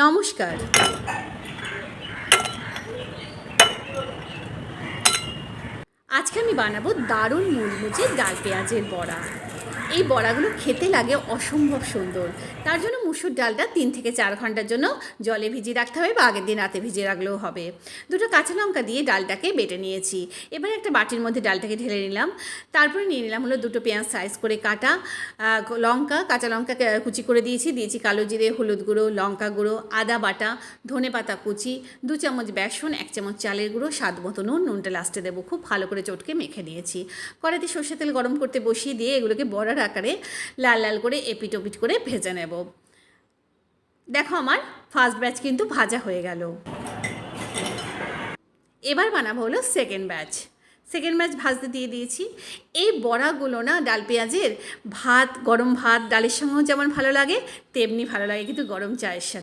নমস্কার। আজকে আমি বানাবো দারুণ মুচমুচে ডাল পেঁয়াজের বড়া। এই বড়াগুলো খেতে লাগে অসম্ভব সুন্দর। তার জন্য মুসুর ডালটা তিন থেকে চার ঘণ্টার জন্য জলে ভিজিয়ে রাখতে হবে বা আগের দিন রাতে ভিজিয়ে রাখলেও হবে। দুটো কাঁচা লঙ্কা দিয়ে ডালটাকে বেটে নিয়েছি। এবার একটা বাটির মধ্যে ডালটাকে ঢেলে নিলাম। তারপরে নিয়ে নিলাম হলো দুটো পেঁয়াজ সাইজ করে কাটা লঙ্কা, কাঁচা লঙ্কা কুচি করে দিয়েছি। দিয়েছি কালো জিরে, হলুদ গুঁড়ো, লঙ্কা গুঁড়ো, আদা বাটা, ধনে পাতা কুচি, দু চামচ বেসন, এক চামচ চালের গুঁড়ো, স্বাদ মতো নুন। নুনটা লাস্টে দেবো। খুব ভালো করে চটকে মেখে নিয়েছি। কড়াইতে সর্ষে তেল গরম করতে বসিয়ে দিয়ে এগুলোকে বড়ার আকারে লাল লাল করে এপিট ওপিট করে ভেজে নেব। দেখো আমার ফার্স্ট ব্যাচ কিন্তু ভাজা হয়ে গেল। এবার বানাবো হলো সেকেন্ড ব্যাচ সেকেন্ড ব্যাচ ভাজতে দিয়ে দিয়েছি। এই বড়াগুলো না ডাল পেঁয়াজের ভাত, গরম ভাত, ডালের সঙ্গেও যেমন ভালো লাগে, তেমনি ভালো লাগে, কিন্তু গরম চায়ের সাথে।